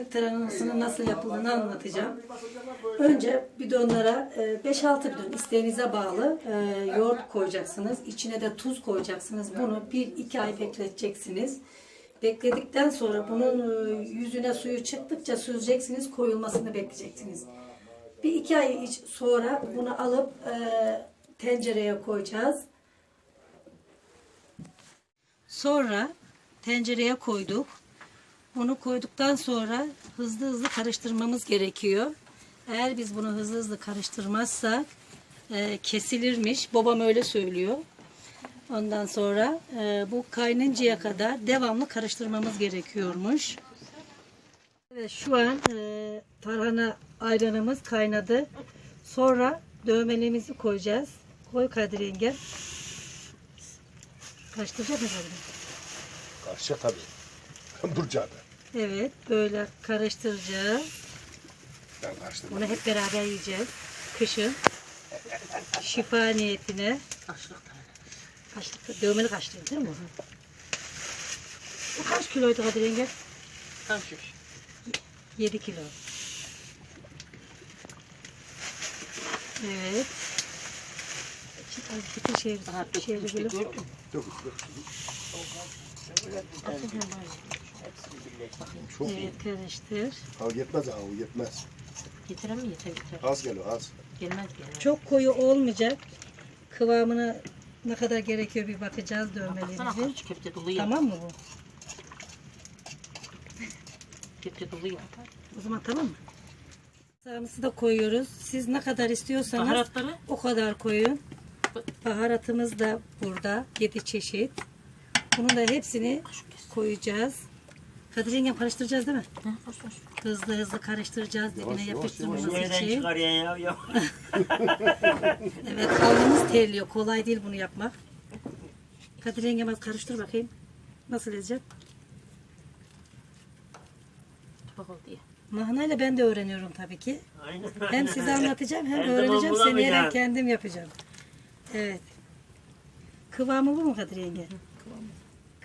Güzellik taranasının nasıl yapıldığını anlatacağım. Önce bidonlara e, 5-6 bidon isteğinize bağlı e, yoğurt koyacaksınız. İçine de tuz koyacaksınız. Bunu 1-2 ay bekleteceksiniz. Bekledikten sonra bunun e, yüzüne suyu çıktıkça süzeceksiniz. Koyulmasını bekleyeceksiniz. Bir iki ay sonra bunu alıp e, tencereye koyacağız. Sonra tencereye koyduk. Bunu koyduktan sonra hızlı hızlı karıştırmamız gerekiyor. Eğer biz bunu hızlı hızlı karıştırmazsak e, kesilirmiş. Babam öyle söylüyor. Ondan sonra e, bu kaynıncaya kadar devamlı karıştırmamız gerekiyormuş. Evet, şu an e, tarhana ayranımız kaynadı. Sonra dövmelerimizi koyacağız. Koy Kadir yenge. Karıştıracak mısın? Karşı tabii. Burcu abi. Evet, böyle karıştıracağız. Ben karıştırdım. Bunu hep beraber yiyeceğiz. Kışın. Şifa niyetine. Kaçlık, dövmeni kaçlıyor değil mi? bu? Bu kaç kiloydu Kadir yenge? Tam şiş. 7 kilo. Evet. Şimdi de şey, Aha şey, dökülmüş böyle. gördün mü? Dök. Çok iyi. Evet, karıştır. Al yetmez ha, o yetmez. Getiren mi yeter yeter. Az geliyor az. Gelmez gelmez. Çok koyu olmayacak. Kıvamına ne kadar gerekiyor bir bakacağız Baksana dövmelerimizin. kaç köfte dolu ya. Tamam mı bu? Köfte dolu ya. O zaman tamam mı? Sarımsı da koyuyoruz. Siz ne kadar istiyorsanız Baharatları o kadar koyun. Baharatımız da burada. 7 çeşit. Bunun da hepsini koyacağız. Kadir yengem karıştıracağız değil mi? Hı, hoş hoş. Hızlı hızlı karıştıracağız dibine Yavaş, yavaş, yapıştırmamız için. çıkar ya ya? ya. Evet alnımız terliyor. Kolay değil bunu yapmak. Kadir yengem az karıştır bakayım. Nasıl edeceğim? Tabak oldu ya. Mahnayla ben de öğreniyorum tabii ki. Aynen. Hem size anlatacağım hem Her zaman öğreneceğim. Seneye bulamayacağım. kendim yapacağım. Evet. Kıvamı bu mu Kadir yenge?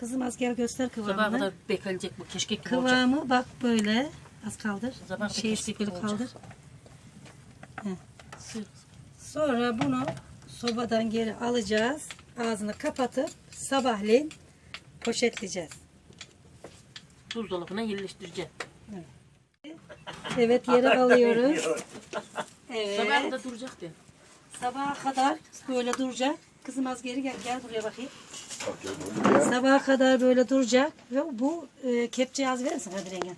Kızım az gel göster Sabaha kıvamını. kadar bekleyecek bu keşkek gibi olacak. Kıvamı bak böyle. Az kaldır. Sabaha kadar Şey keşkek gibi kaldır. Sonra bunu sobadan geri alacağız. Ağzını kapatıp sabahleyin poşetleyeceğiz. Buzdolabına yerleştireceğim. Evet yere alıyoruz. Evet. Sabaha kadar duracak diyor. Sabaha kadar böyle duracak. Kızım az geri gel. Gel buraya bakayım. Sabaha kadar böyle duracak ve bu e, kepçeyi az verir misin Kadir Engin?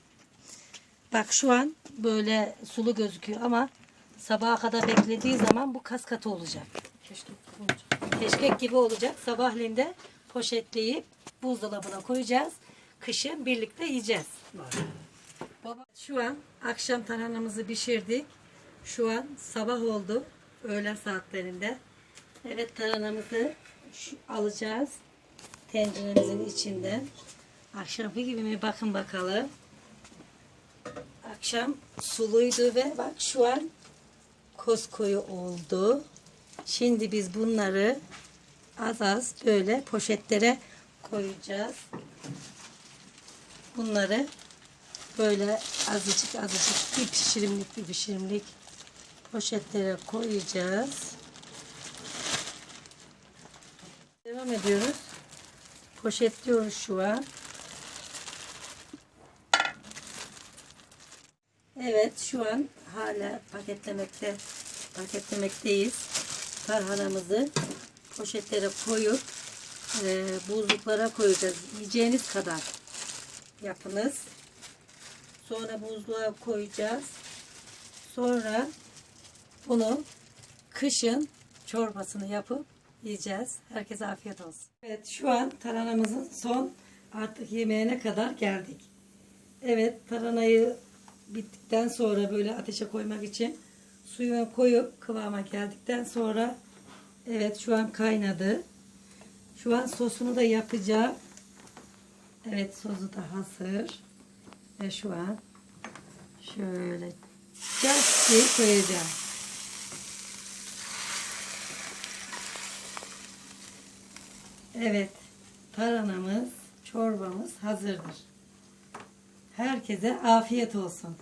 Bak şu an böyle sulu gözüküyor ama sabaha kadar beklediği zaman bu kas katı olacak. Keşkek gibi olacak. Keşkek gibi olacak. Sabahleyin de poşetleyip buzdolabına koyacağız. Kışın birlikte yiyeceğiz. Baba, şu an akşam tarhanamızı pişirdik. Şu an sabah oldu. Öğlen saatlerinde. Evet tarhanamızı alacağız. Tenceremizin içinden. Akşamki gibi mi? Bakın bakalım. Akşam suluydu ve bak şu an koskoyu oldu. Şimdi biz bunları az az böyle poşetlere koyacağız. Bunları böyle azıcık azıcık bir pişirimlik bir pişirimlik poşetlere koyacağız. Devam ediyoruz. Poşetliyoruz şu an. Evet şu an hala paketlemekte paketlemekteyiz. Tarhanamızı poşetlere koyup e, buzluklara koyacağız. Yiyeceğiniz kadar yapınız. Sonra buzluğa koyacağız. Sonra bunu kışın çorbasını yapıp yiyeceğiz. Herkese afiyet olsun. Evet şu an taranamızın son artık yemeğine kadar geldik. Evet taranayı bittikten sonra böyle ateşe koymak için suyunu koyup kıvama geldikten sonra evet şu an kaynadı. Şu an sosunu da yapacağım. Evet sosu da hazır. Ve şu an şöyle diye koyacağım. Evet taranamız çorbamız hazırdır. Herkese afiyet olsun.